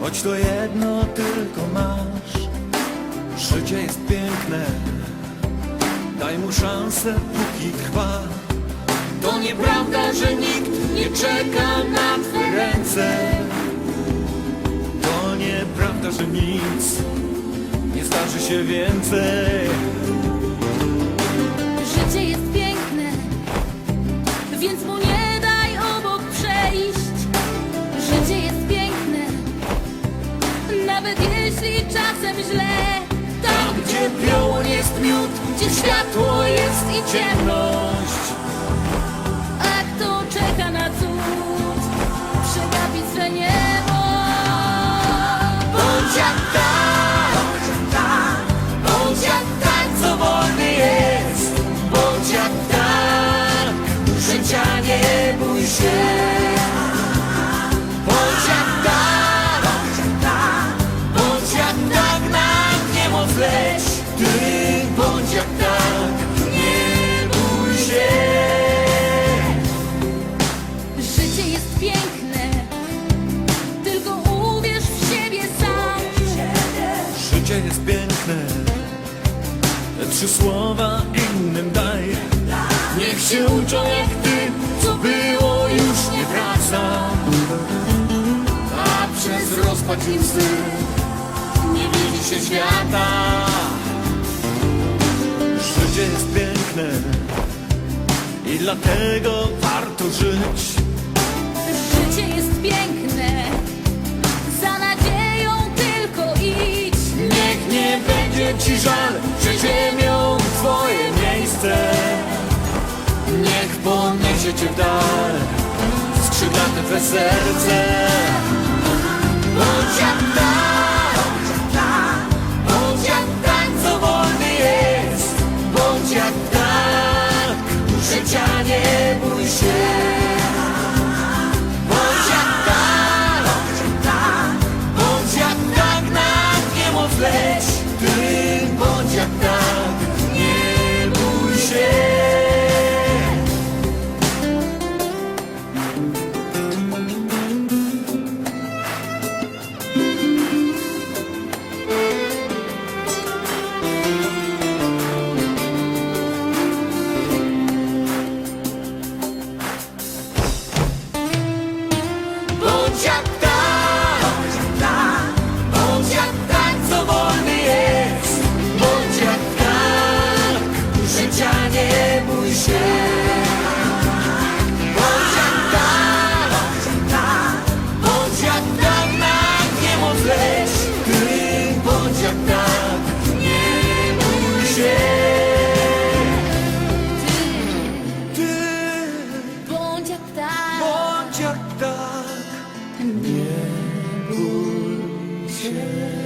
choć to jedno tylko masz. Życie jest piękne, daj mu szansę, póki trwa. To nieprawda, że nikt nie czeka na twe ręce. To nieprawda, że nic nie zdarzy się więcej. Ciemność. A kto czeka na cud, przegapi swe niebo. Bądź jak tak, bądź jak tak, co wolny jest. Bądź jak tak, życia nie bój się. Bądź jak tak, bądź jak tak, na nie moc leć. Ty Życie jest piękne. Trzy słowa innym daj. Niech się uczą jak ty Co było już nie wraca. A przez rozpacz i łzy Nie widzi się świata. Życie jest piękne I dlatego warto żyć cię w dal skrzydlate twe serce bądź